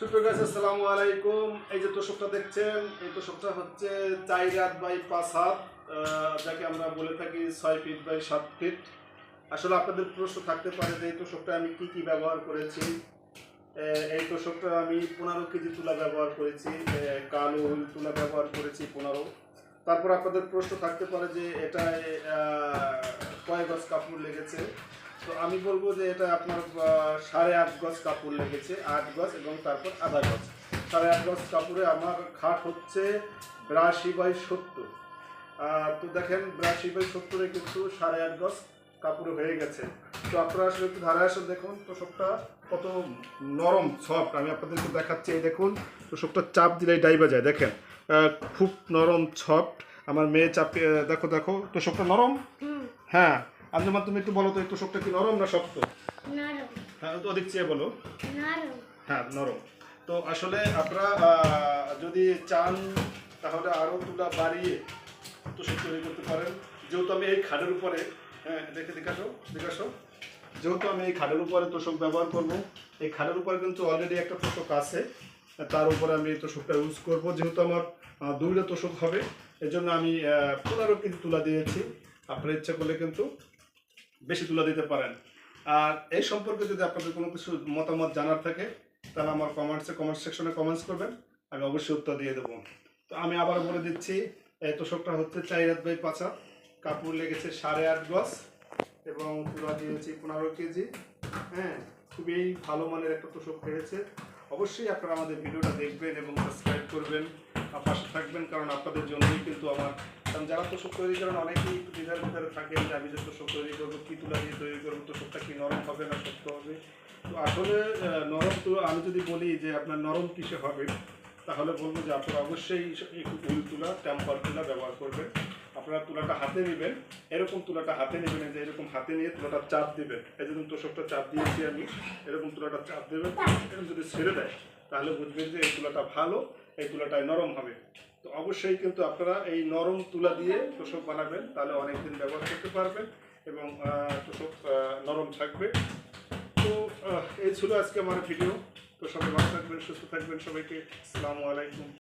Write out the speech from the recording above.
সুপ্রিয় গাছ আসসালামু আলাইকুম। এই যে তোষকটা দেখছেন, এই তোষকটা হচ্ছে চার রাত বাই পাঁচ হাত যাকে আমরা বলে থাকি ছয় ফিট বাই সাত ফিট আসলে আপনাদের প্রশ্ন থাকতে পারে যে এই তোষকটা আমি কি কি ব্যবহার করেছি? এই তোষকটা আমি পনেরো কেজি তুলা ব্যবহার করেছি কালো তুলা ব্যবহার করেছি পনেরো। তারপর আপনাদের প্রশ্ন থাকতে পারে যে এটায় কয় গজ কাপড় লেগেছে? তো আমি বলব যে এটা আপনার সাড়ে আট গজ কাপড় লেগেছে আট গজ এবং তারপর আধা গজ। সাড়ে আট গজ কাপড়ে আমার খাট হচ্ছে ব্রাশি বাই সত্তর। তো দেখেন ব্রাশি বাই সত্তরে কিন্তু সাড়ে আট গজ কাপড়ে হয়ে গেছে। তো আপনারা আসলে একটু ধারে আসলে দেখুন তোষকটা কত নরম সফট। আমি আপনাদেরকে দেখাচ্ছি এই দেখুন তোষকটা চাপ দিলেই ডাইবা যায় দেখেন খুব নরম সফট। আমার মেয়ে চাপে দেখো দেখো তোষকটা নরম? হ্যাঁ আঞ্জুমান তুমি একটু বলো তো এই তোষকটা কি নরম না শক্ত? নরম। হ্যাঁ তো অধিক চেয়ে বলো। নরম। হ্যাঁ নরম। তো আসলে আপনারা যদি চান তাহলে আরও তুলা বাড়িয়ে তোষক তৈরি করতে পারেন। যেহেতু আমি এই খাটের উপরে হ্যাঁ দেখে দেখাসো দেখাসো যেহেতু আমি এই খাটের উপরে তোষক ব্যবহার করব এই খাটের উপরে কিন্তু অলরেডি একটা তোষক আছে। তার উপরে আমি এই তোষকটা ইউজ করব। যেহেতু আমার দুইটা তোষক হবে এই জন্য আমি পনেরো কেজি তুলা দিয়েছি। আপনার ইচ্ছা করলে কিন্তু বেশি তুলে দিতে পারেন। আর এই সম্পর্কে যদি আপনাদের কোনো কিছু মতামত জানার থাকে, তাহলে আমার কমেন্টসে কমেন্ট সেকশনে কমেন্টস করবেন, আমি অবশ্যই উত্তর দিয়ে দেবো। তো আমি আবার বলে দিচ্ছি, এই তোষকটা হচ্ছে চার হাত বাই পাঁচা কাপড় লেগেছে সাড়ে আট গজ এবং তুলা দিয়েছি পনেরো কেজি। হ্যাঁ খুবই ভালো মানের একটা তোষক হয়েছে অবশ্যই আপনারা আমাদের ভিডিওটা দেখবেন এবং সাবস্ক্রাইব করবেন। পাশে থাকবেন, কারণ আপনাদের জন্যই কিন্তু আমার কারণ যারা তোষক তৈরি করেন, অনেকেই একটু দ্বিধার ভিতরে থাকেন যে আমি যে তোষক তৈরি করব, কী তুলা দিয়ে তৈরি করব তোষকটা কি নরম হবে না শক্ত হবে? তো আসলে নরম তো আমি যদি বলি যে আপনার নরম কিসে হবে, তাহলে বলব যে আপনারা অবশ্যই একটু উল তুলা, টেম্পার তুলা ব্যবহার করবেন। আপনারা তুলাটা হাতে নেবেন, এরকম তুলাটা হাতে নেবেন যে এরকম হাতে নিয়ে তুলাটা চাপ দেবেন। এই যেরকম তোষকটা চাপ দিয়েছি আমি, এরকম তুলাটা চাপ দেবেন, এরকম যদি ছেড়ে দেয়, তাহলে বুঝবেন যে এই তুলাটা ভালো এই তুলাটায় নরম হবে। তো অবশ্যই কিন্তু আপনারা এই নরম তুলা দিয়ে তোষক বানাবেন, তাহলে অনেকদিন ব্যবহার করতে পারবেন এবং তোষক নরম থাকবে। তো এই ছিল আজকে আমার ভিডিও। তো সবাই ভালো থাকবেন, সুস্থ থাকবেন সবাইকে। আসসালামু আলাইকুম।